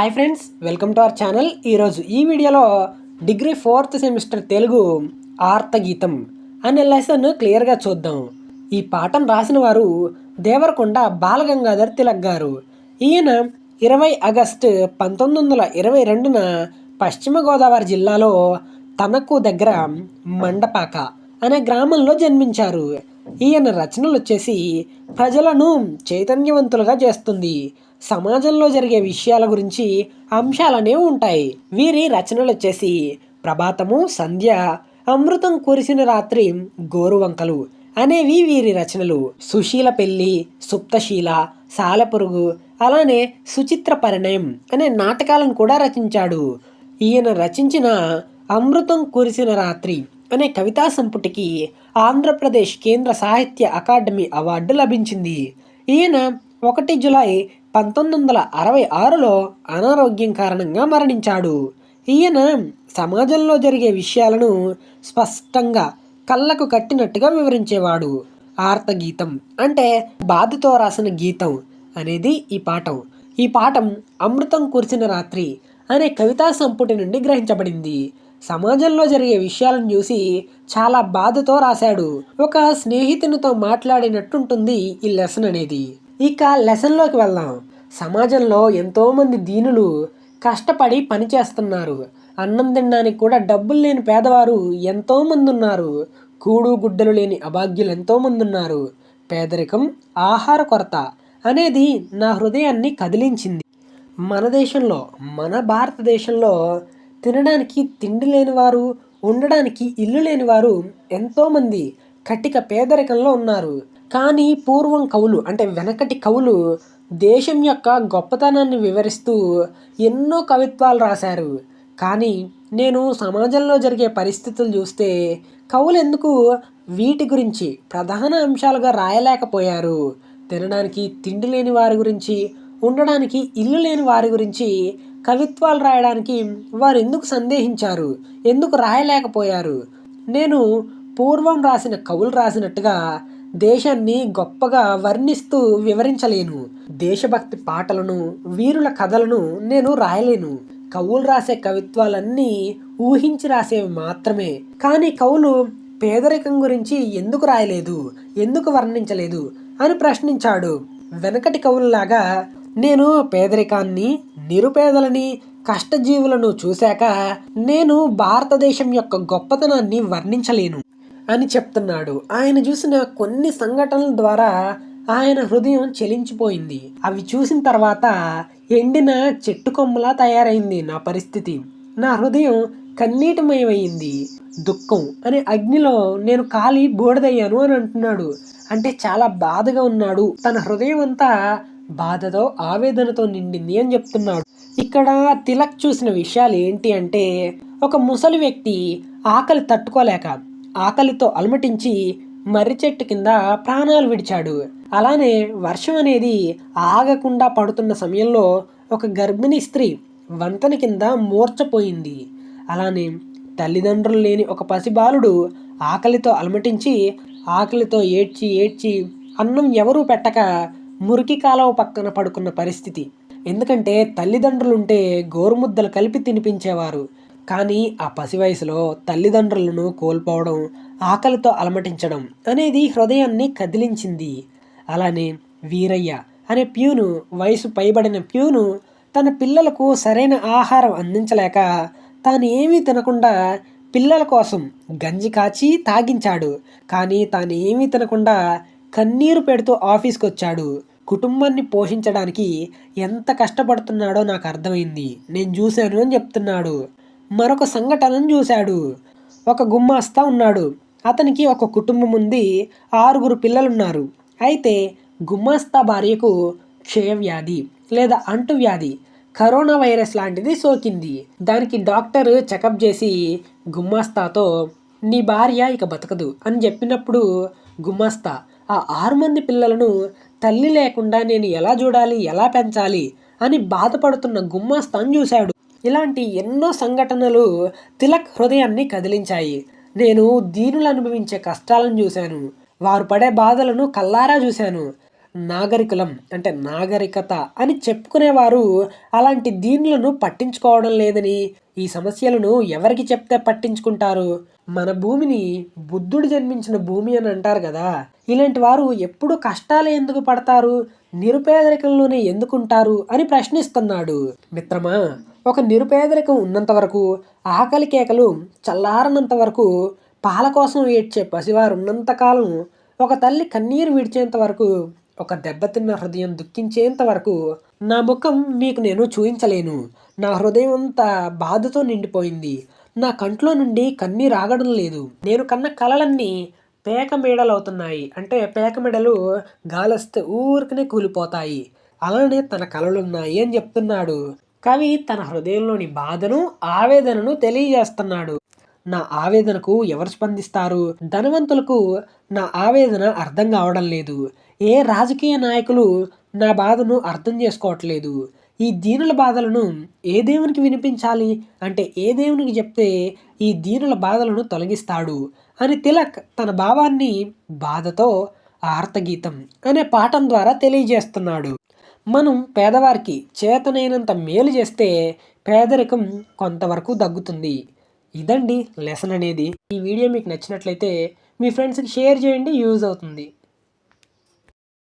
Hi friends welcome to our channel ఈరోజు ఈ వీడియోలో డిగ్రీ ఫోర్త్ సెమిస్టర్ తెలుగు ఆర్తగీతం అనే లెసన్ క్లియర్గా చూద్దాం. ఈ పాఠం రాసిన వారు దేవరకొండ బాలగంగాధర్ తిలక్ గారు. ఈయన ఇరవై ఆగస్టు పంతొమ్మిది వందల ఇరవై రెండున పశ్చిమ గోదావరి జిల్లాలో తనకు దగ్గర మండపాక అనే గ్రామంలో జన్మించారు. ఈయన రచనలు వచ్చేసి ప్రజలను చైతన్యవంతులుగా చేస్తుంది. సమాజంలో జరిగే విషయాల గురించి అంశాలనే ఉంటాయి. వీరి రచనలు వచ్చేసి ప్రభాతము సంధ్య అమృతం కురిసిన రాత్రి గోరువంకలు అనేవి వీరి రచనలు. సుశీల పెళ్ళి సుప్తశీల సాలెపురుగు అలానే సుచిత్ర పరిణయం అనే నాటకాలను కూడా రచించాడు. ఈయన రచించిన అమృతం కురిసిన రాత్రి అనే కవితా సంపుటికి ఆంధ్రప్రదేశ్ కేంద్ర సాహిత్య అకాడమీ అవార్డు లభించింది. ఈయన ఒకటి జులై పంతొమ్మిది వందల అరవై ఆరులో అనారోగ్యం కారణంగా మరణించాడు. ఈయన సమాజంలో జరిగే విషయాలను స్పష్టంగా కళ్ళకు కట్టినట్టుగా వివరించేవాడు. ఆర్తగీతం అంటే బాధతో రాసిన గీతం అనేది ఈ పాఠం. ఈ పాఠం అమృతం కురిసిన రాత్రి అనే కవితా సంపుటి నుండి గ్రహించబడింది. సమాజంలో జరిగే విషయాలను చూసి చాలా బాధతో రాశాడు. ఒక స్నేహితునితో మాట్లాడినట్టుంటుంది ఈ లెసన్ అనేది. ఇక లెసన్లోకి వెళ్దాం. సమాజంలో ఎంతోమంది దీనులు కష్టపడి పని చేస్తున్నారు అన్నం తినడానికి కూడా డబ్బులు లేని పేదవారు ఎంతోమంది ఉన్నారు కూడు గుడ్డలు లేని అభాగ్యులు ఎంతోమంది ఉన్నారు పేదరికం ఆహార కొరత అనేది నా హృదయాన్ని కదిలించింది. మన దేశంలో మన భారతదేశంలో తినడానికి తిండి లేనివారు ఉండడానికి ఇల్లు లేనివారు ఎంతోమంది కటిక పేదరికంలో ఉన్నారు. కానీ పూర్వం కవులు అంటే వెనకటి కవులు దేశం యొక్క గొప్పతనాన్ని వివరిస్తూ ఎన్నో కవిత్వాలు రాశారు. కానీ నేను సమాజంలో జరిగే పరిస్థితులు చూస్తే కవులు ఎందుకు వీటి గురించి ప్రధాన అంశాలుగా రాయలేకపోయారు? తినడానికి తిండి లేని వారి గురించి ఉండడానికి ఇల్లు లేని వారి గురించి కవిత్వాలు రాయడానికి వారు ఎందుకు సందేహించారు? ఎందుకు రాయలేకపోయారు? నేను పూర్వం రాసిన కవులు రాసినట్టుగా దేశాన్ని గొప్పగా వర్ణిస్తూ వివరించలేను. దేశభక్తి పాటలను వీరుల కథలను నేను రాయలేను. కవులు రాసే కవిత్వాలన్నీ ఊహించి రాసేవి మాత్రమే. కానీ కవులు పేదరికం గురించి ఎందుకు రాయలేదు? ఎందుకు వర్ణించలేదు? అని ప్రశ్నించాడు. వెనకటి కవుల్లాగా నేను పేదరికాన్ని నిరుపేదలని కష్టజీవులను చూశాక నేను భారతదేశం యొక్క గొప్పతనాన్ని వర్ణించలేను అని చెప్తున్నాడు. ఆయన చూసిన కొన్ని సంఘటనల ద్వారా ఆయన హృదయం చెలించిపోయింది. అవి చూసిన తర్వాత ఎండిన చెట్టు కొమ్మలా తయారైంది నా పరిస్థితి. నా హృదయం కన్నీటిమయమైంది. దుఃఖం అనే అగ్నిలో నేను కాలి బూడిదయ్యాను అని అంటున్నాడు. అంటే చాలా బాధగా ఉన్నాడు. తన హృదయం అంతా బాధతో ఆవేదనతో నిండింది అని చెప్తున్నాడు. ఇక్కడ తిలక్ చూసిన విషయాలు ఏంటి అంటే ఒక ముసలి వ్యక్తి ఆకలి తట్టుకోలేక ఆకలితో అలమటించి మర్రి చెట్టు కింద ప్రాణాలు విడిచాడు. అలానే వర్షం అనేది ఆగకుండా పడుతున్న సమయంలో ఒక గర్భిణీ స్త్రీ వంతెన కింద మూర్చపోయింది అలానే తల్లిదండ్రులు లేని ఒక పసిబాలుడు ఆకలితో అలమటించి ఆకలితో ఏడ్చి ఏడ్చి అన్నం ఎవరూ పెట్టక మురికి కాలువ పక్కన పడుకున్న పరిస్థితి. ఎందుకంటే తల్లిదండ్రులుంటే గోరుముద్దలు కలిపి తినిపించేవారు. కానీ ఆ పసి వయసులో తల్లిదండ్రులను కోల్పోవడం ఆకలితో అలమటించడం అనేది హృదయాన్ని కదిలించింది. అలానే వీరయ్య అనే ప్యూను వయసు పైబడిన ప్యూను తన పిల్లలకు సరైన ఆహారం అందించలేక తాను ఏమీ తినకుండా పిల్లల కోసం గంజి కాచి తాగించాడు. కానీ తాను ఏమీ తినకుండా కన్నీరు పెడుతూ ఆఫీస్కి వచ్చాడు కుటుంబాన్ని పోషించడానికి ఎంత కష్టపడుతున్నాడో నాకు అర్థమైంది. నేను చూశాను అని చెప్తున్నాడు. మరొక సంఘటనను చూశాడు. ఒక గుమ్మాస్తా ఉన్నాడు. అతనికి ఒక కుటుంబం ఉంది. ఆరుగురు పిల్లలున్నారు. అయితే గుమ్మాస్తా భార్యకు క్షయవ్యాధి లేదా అంటువ్యాధి కరోనా వైరస్ లాంటిది సోకింది. దానికి డాక్టర్ చెకప్ చేసి గుమ్మాస్తాతో నీ భార్య ఇక బతకదు అని చెప్పినప్పుడు గుమ్మాస్తా ఆ ఆరు మంది పిల్లలను తల్లి లేకుండా నేను ఎలా చూడాలి ఎలా పెంచాలి అని బాధపడుతున్న గుమ్మాస్తాన్ చూశాడు. ఇలాంటి ఎన్నో సంఘటనలు తిలక్ హృదయాన్ని కదిలించాయి. నేను దీనులు అనుభవించే కష్టాలను చూశాను. వారు పడే బాధలను కల్లారా చూశాను. నాగరికులం అంటే నాగరికత అని చెప్పుకునేవారు. అలాంటి దీనులను పట్టించుకోవడం లేదని ఈ సమస్యలను ఎవరికి చెప్తే పట్టించుకుంటారు? మన భూమిని బుద్ధుడు జన్మించిన భూమి అని అంటారు కదా. ఇలాంటి వారు ఎప్పుడు కష్టాలు ఎందుకు పడతారు? నిరుపేదరికంలోనే ఎందుకుంటారు అని ప్రశ్నిస్తున్నాడు. మిత్రమా ఒక నిరుపేదరికం ఉన్నంత వరకు ఆకలి కేకలు చల్లారనంత వరకు పాల కోసం ఏడ్చే పసివారు ఉన్నంతకాలం ఒక తల్లి కన్నీరు విడిచేంత వరకు ఒక దెబ్బతిన్న హృదయం దుఃఖించేంత వరకు నా ముఖం మీకు నేను చూపించలేను నా హృదయం అంతా బాధతో నిండిపోయింది. నా కంట్లో నుండి కన్నీ రాగడం లేదు. నేను కన్న కలలన్నీ పేక మేడలవుతున్నాయి. అంటే పేక మెడలు గాలిస్తే ఊరికనే కూలిపోతాయి. అలానే తన కలలున్నాయి అని చెప్తున్నాడు. కవి తన హృదయంలోని బాధను ఆవేదనను తెలియజేస్తున్నాడు. నా ఆవేదనకు ఎవరు స్పందిస్తారు? ధనవంతులకు నా ఆవేదన అర్థం కావడం లేదు. ఏ రాజకీయ నాయకులు నా బాధను అర్థం చేసుకోవట్లేదు? ఈ దీనుల బాధలను ఏ దేవునికి వినిపించాలి? అంటే ఏ దేవునికి చెప్తే ఈ దీనుల బాధలను తొలగిస్తాడు? అని తిలక్ తన భావాన్ని బాధతో ఆర్తగీతం అనే పాఠం ద్వారా తెలియజేస్తున్నాడు. మనం పేదవారికి చేతనైనంత మేలు చేస్తే పేదరికం కొంతవరకు తగ్గుతుంది ఇదండి లెసన్ అనేది. ఈ వీడియో మీకు నచ్చినట్లయితే మీ ఫ్రెండ్స్కి షేర్ చేయండి. యూజ్ అవుతుంది.